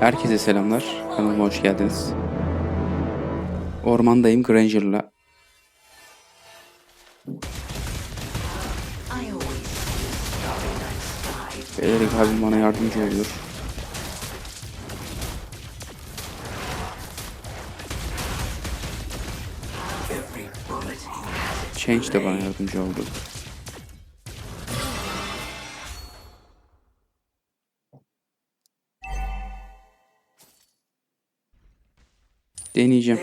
Herkese selamlar. Kanalıma hoş geldiniz. Ormandayım Granger'la. Beylerek abim bana yardımcı oluyor. Change de bana yardımcı oldu. Deneyeceğim.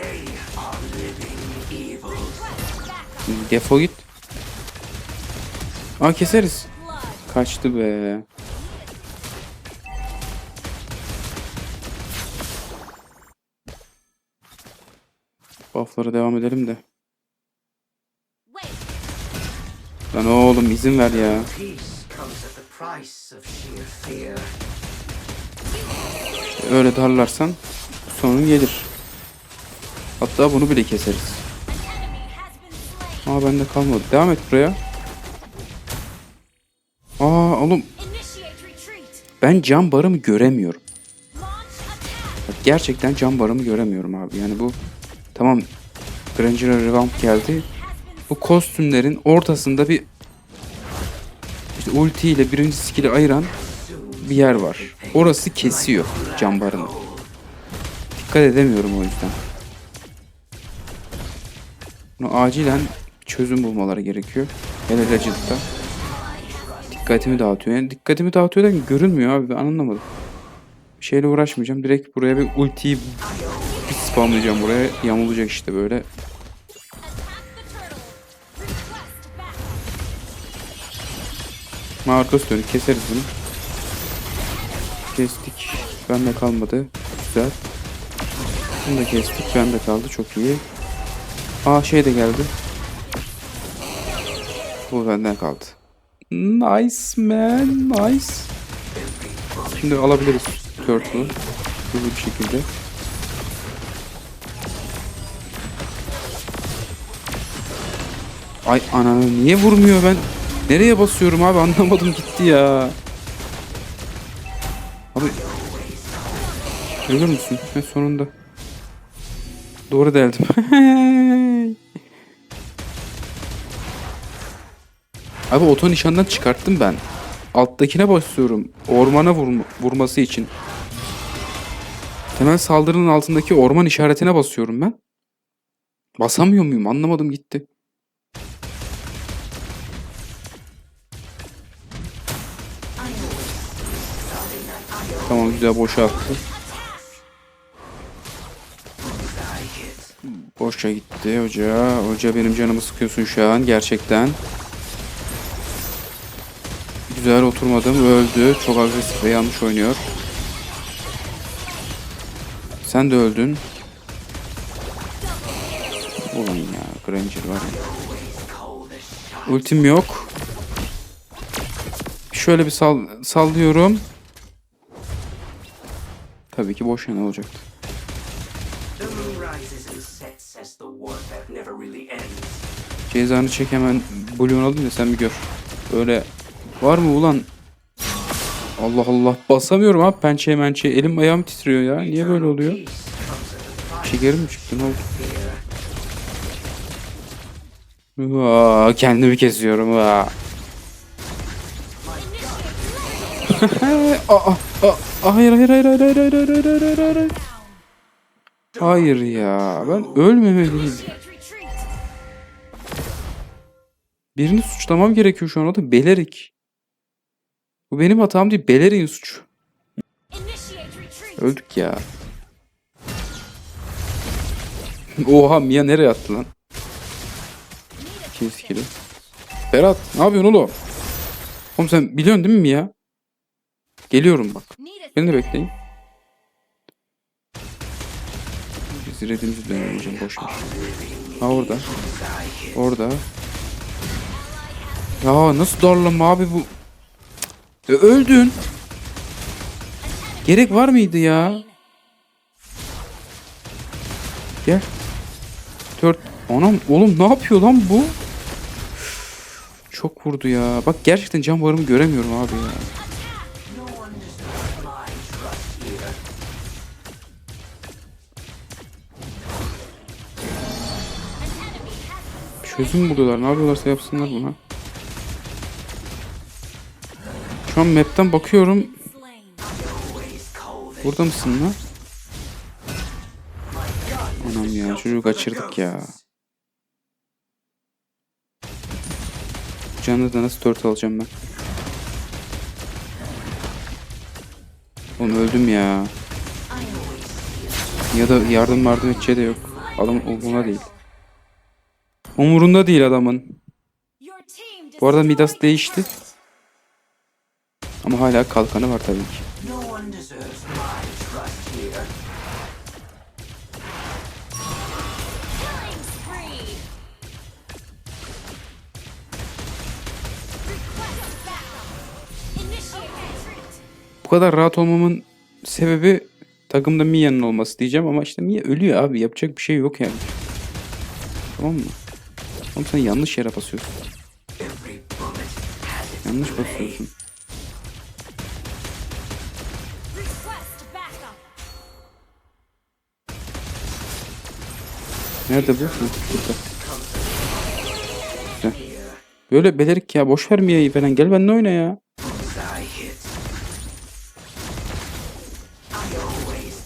Defo git. Aa keseriz. Kaçtı be. Buff'lara devam edelim de. Lan oğlum izin ver ya. Öyle darlarsan sorun gelir. Hatta bunu bile keseriz. Aa bende kalmadı. Devam et buraya. Aa oğlum ben cam barımı göremiyorum. Bak, gerçekten cam barımı göremiyorum abi. Yani bu tamam Granger'a revamp geldi. Bu kostümlerin ortasında bir işte ulti ile birinci skill'i ayıran bir yer var. Orası kesiyor cam barını. Dikkat edemiyorum o yüzden. Bunu acilen çözüm bulmaları gerekiyor. Hele Recid'da. Dikkatimi dağıtıyor. Yani dikkatimi dağıtıyor derken görünmüyor abi ben anlamadım. Bir şeyle uğraşmayacağım. Direkt buraya bir ultiyi bir spamlayacağım buraya. Yamulacak işte böyle. Marcos dönük keseriz bunu. Kestik. Bende kalmadı. Güzel. Bunu da kestik. Bende kaldı. Çok iyi. Aa şey de geldi. Bu benden kaldı. Nice man. Nice. Şimdi alabiliriz Turtle'ı. Hızlı bir şekilde. Ay ananı niye vurmuyor ben? Nereye basıyorum abi anlamadım gitti ya. Abi Ölür müsün? Ve sonunda. Doğru deldim. Abi oto nişandan çıkarttım ben. Alttakine basıyorum. Ormana vurma, vurması için. Temel saldırının altındaki orman işaretine basıyorum ben. Basamıyor muyum? Anlamadım gitti. Tamam güzel boşa attı. Boşa gitti hoca. Hoca benim canımı sıkıyorsun şu an gerçekten. Güzel oturmadım öldü. Çok agresif ve yanlış oynuyor. Sen de öldün. Ulan ya Granger var ya. Ultim yok. Şöyle bir sal sallıyorum. Tabii ki boş yana olacaktı. Cezanı çek hemen bulyon alayım da sen bir gör. Böyle var mı ulan? Allah Allah basamıyorum abi pençeye mençeye. Elim ayağım titriyor ya. Niye böyle oluyor? Şekerim mi çıktı ne oldu? Aa, kendimi kesiyorum. Aa. aa, aa, hayır hayır hayır hayır hayır hayır hayır hayır hayır. Hayır ya ben ölmemeliyim. Birini suçlamam gerekiyor şu an o da Belerik. Bu benim hatam değil Belerik'in suçu. Öldük ya. Oha Mia nereye attı lan? İki skill'i. Berat ne yapıyorsun oğlum? Oğlum sen biliyorsun değil mi Mia? Geliyorum bak. Beni de bekleyin. Biz redimizi dönemeyeceğim boş ver. Ha orada. Orada. Ya nasıl darlama abi bu? E, öldün. Gerek var mıydı ya? Gel. Dört. Anam oğlum ne yapıyor lan bu? Çok vurdu ya. Bak gerçekten can varımı göremiyorum abi ya. Çözüm buluyorlar. Ne yapıyorlarsa yapsınlar buna. Şu an map'ten bakıyorum. Burada mısın lan? Anam ya çocuğu kaçırdık ya. Canlı da nasıl 4 alacağım ben? Oğlum öldüm ya. Ya da yardım yardım edeceği de yok. Adam umurunda değil. Umurunda değil adamın. Bu arada Midas değişti. Ama hala kalkanı var tabii ki. Bu kadar rahat olmamın sebebi takımda Mia'nın olması diyeceğim ama işte Mia ölüyor abi. Yapacak bir şey yok yani. Tamam mı? Oğlum sen yanlış yere basıyorsun. Yanlış basıyorsun. Nerede bu? Burada. Böyle belirik ya. Boş ver Mia'yı falan. Gel benimle oyna ya.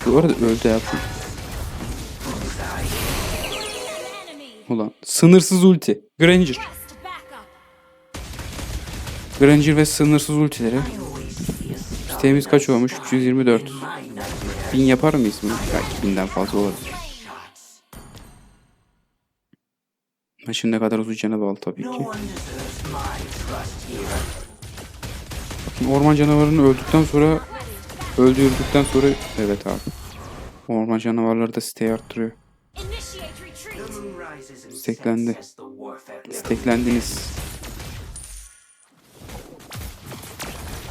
Bu arada öldü ya. Ulan. Sınırsız ulti. Granger. Granger ve sınırsız ultileri. İsteğimiz kaç olmuş? 324. Oh, in my nightmare. 1000 yapar mıyız mı? Belki 1000'den fazla olabilir. Maçın ne kadar uzayacağına bağlı tabii ki. Şimdi orman canavarını öldükten sonra öldürdükten sonra evet abi. Orman canavarları da siteyi arttırıyor. Steklendi. Steklendiniz.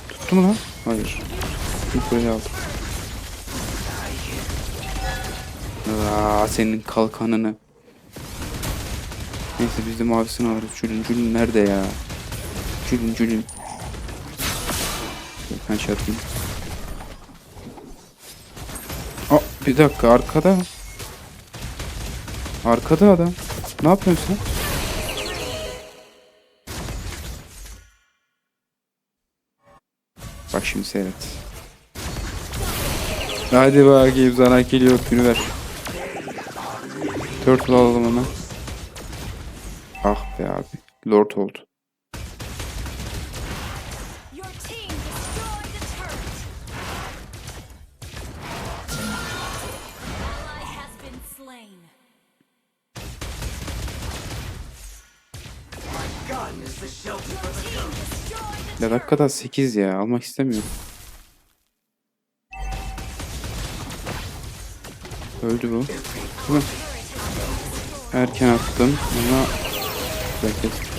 Tuttu mu lan? Hayır. İlk böyle aldım. Aa, senin kalkanını. Neyse biz de mavisini alırız. Cülün cülün nerede ya? Cülün cülün. Ben şey atayım. Aa, bir dakika arkada. Arkada adam. Ne yapıyorsun sen? Bak şimdi seyret. Hadi bakayım sana geliyor günü ver. Turtle alalım hemen. Ah be abi. Lord oldu. Ya dakikada 8 ya. Almak istemiyorum. Öldü bu. Erken attım ama belki.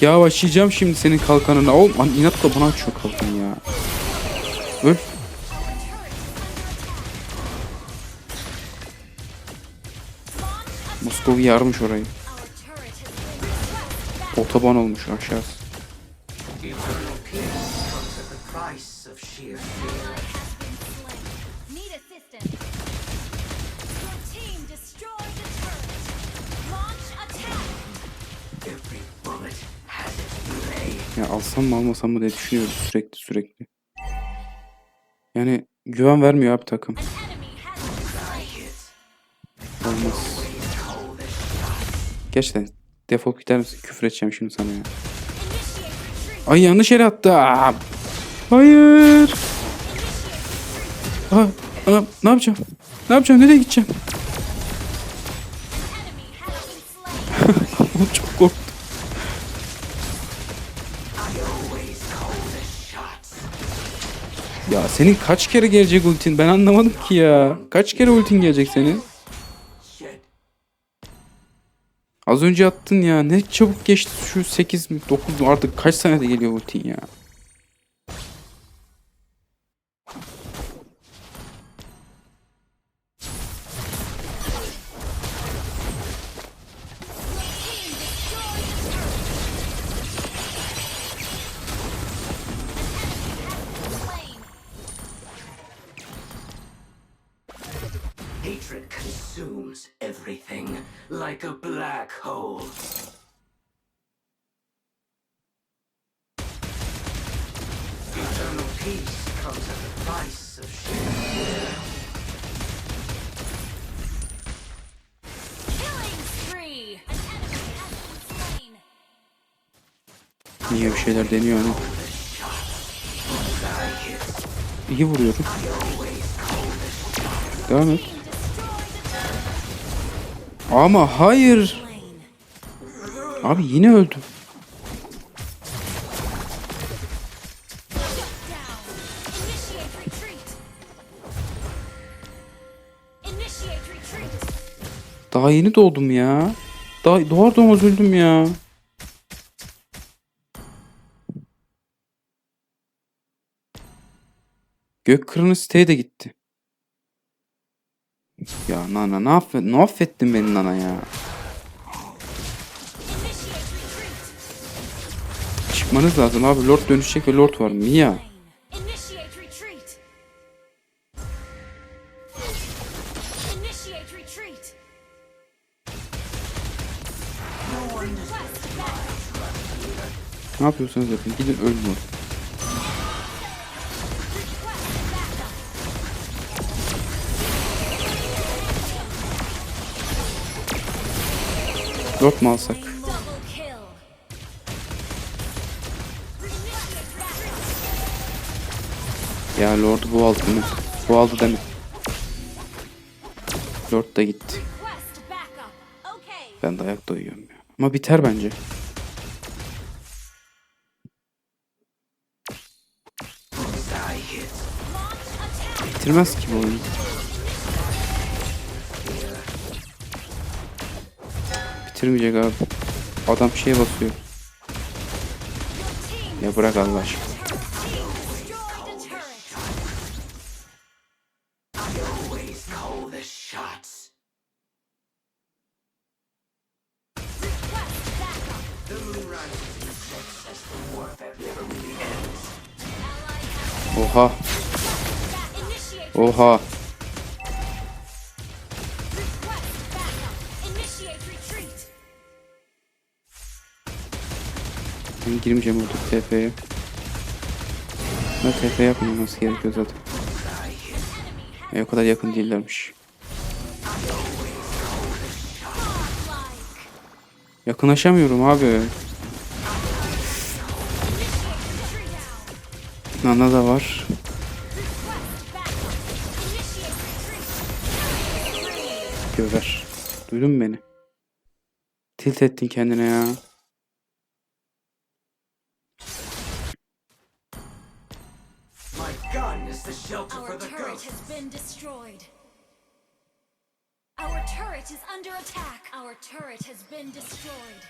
Ya başlayacağım şimdi senin kalkanına. Oğlum lan inatla bana açıyor kalkan ya. Öl. Moskova yarmış orayı. Otoban olmuş aşağısı. Ya alsam mı almasam mı diye düşünüyorum sürekli sürekli. Yani güven vermiyor abi takım. Olmaz. Gerçekten defol gider misin? Küfür edeceğim şimdi sana ya. Ay yanlış yere attı. Aa! Hayır. Aa, aa, ne yapacağım? Ne yapacağım? Nereye gideceğim? Çok korktum. Ya senin kaç kere gelecek ultin? Ben anlamadım ki ya. Kaç kere ultin gelecek senin? Az önce attın ya. Ne çabuk geçti şu 8 mi 9 mu artık kaç saniyede geliyor ultin ya. Like a black hole. Eternal peace comes at the price of shame. Killing spree. Niye bir şeyler deniyor ama. İyi vuruyorum. Devam et. Ama hayır. Abi yine öldüm. Daha yeni doğdum ya. Daha doğar doğmaz öldüm ya. Gök kırını siteye de gitti. Ya Nana ne, affet, ne affettin beni Nana ya. Çıkmanız lazım abi. Lord dönüşecek ve Lord var. Mia. Ne yapıyorsanız yapın. Gidin ölün orada. Lord mu alsak? Ya Lord'u bu aldı mi? Bu aldı mi? Lord da gitti. Ben de ayakta uyuyorum ya. Ama biter bence. Bitirmez ki bu oyun. Bitirmeyecek abi. Adam şeye basıyor. Ya bırak Allah aşkına. Team destroyed Ben girmeyeceğim orada TF'ye. Ben TF yapmaması gerekiyor zaten. E, o kadar yakın değillermiş. Yakınlaşamıyorum abi. Nana da var. Göver. Duydun mu beni? Tilt ettin kendine ya. Gun is the shelter Our for the turret ghosts. has been destroyed. Our turret is under attack. Our turret has been destroyed.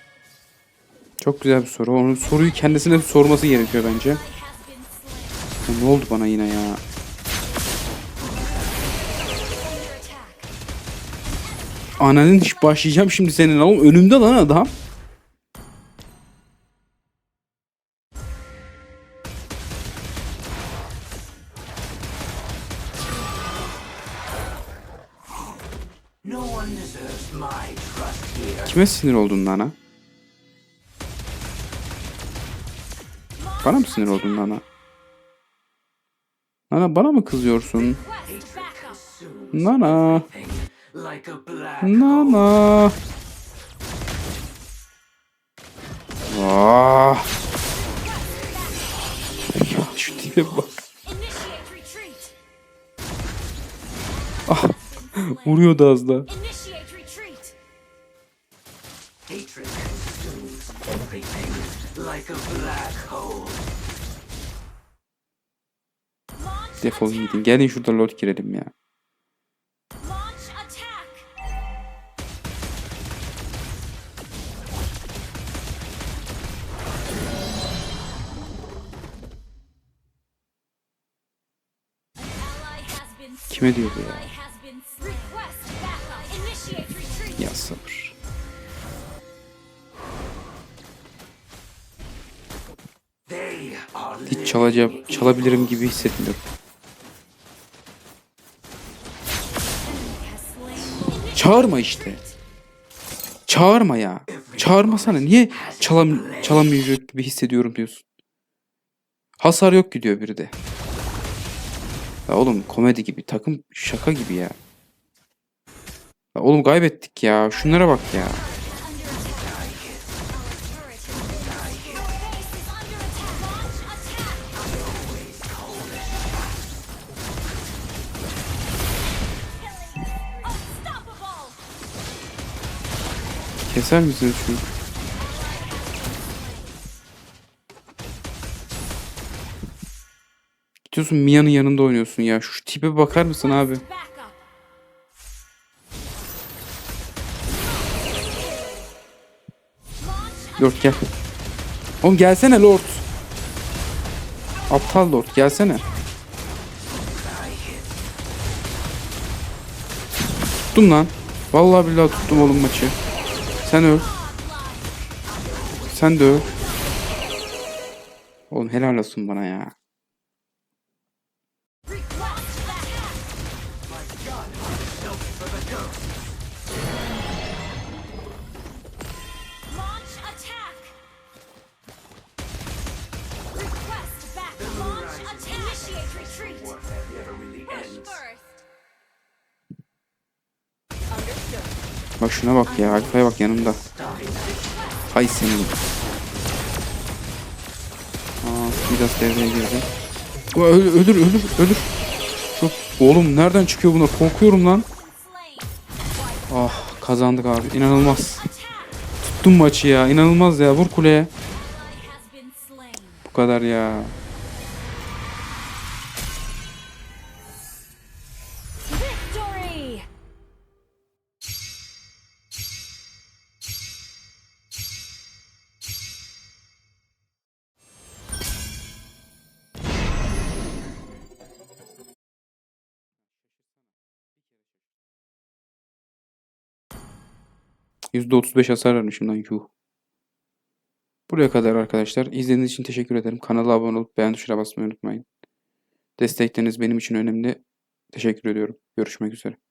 Çok güzel bir soru. Onun soruyu kendisine sorması gerekiyor bence. Ya ne oldu bana yine ya? Ananın iş başlayacağım şimdi senin oğlum. Önümde lan adam. Kime sinir oldun Nana? Bana mı sinir oldun Nana? Nana bana mı kızıyorsun? Nana. Nana. Ah. Şu tipe bak. Retreat. Vuruyordu az da. Attack. gidin. Gelin şurada lord girelim ya. Kime diyor bu ya? Ya sabır. Hiç çalacağım, çalabilirim gibi hissetmiyorum. Çağırma işte. Çağırma ya. Çağırmasana. Niye çalam çalamayacak gibi hissediyorum diyorsun. Hasar yok ki diyor biri de. Ya oğlum komedi gibi. Takım şaka gibi ya. Oğlum kaybettik ya. Şunlara bak ya. Keser misiniz şunu? Gidiyorsun Mia'nın yanında oynuyorsun ya. Şu tipe bakar mısın abi? Lord gel. Oğlum gelsene Lord. Aptal Lord gelsene. Tuttum lan. Vallahi billahi tuttum oğlum maçı. Sen öl. Sen de öl. Oğlum helal olsun bana ya. Bak şuna bak ya. Alfa'ya bak yanımda. Hay senin. Aa, Midas devreye girdi. Bu ölür, ölür, ölür, ölür. Çok... Oğlum nereden çıkıyor buna? Korkuyorum lan. Ah kazandık abi. İnanılmaz. Tuttum maçı ya. İnanılmaz ya. Vur kuleye. Bu kadar ya. %35 hasar vermişim lan yuh. Buraya kadar arkadaşlar. İzlediğiniz için teşekkür ederim. Kanala abone olup beğen tuşuna basmayı unutmayın. Destekleriniz benim için önemli. Teşekkür ediyorum. Görüşmek üzere.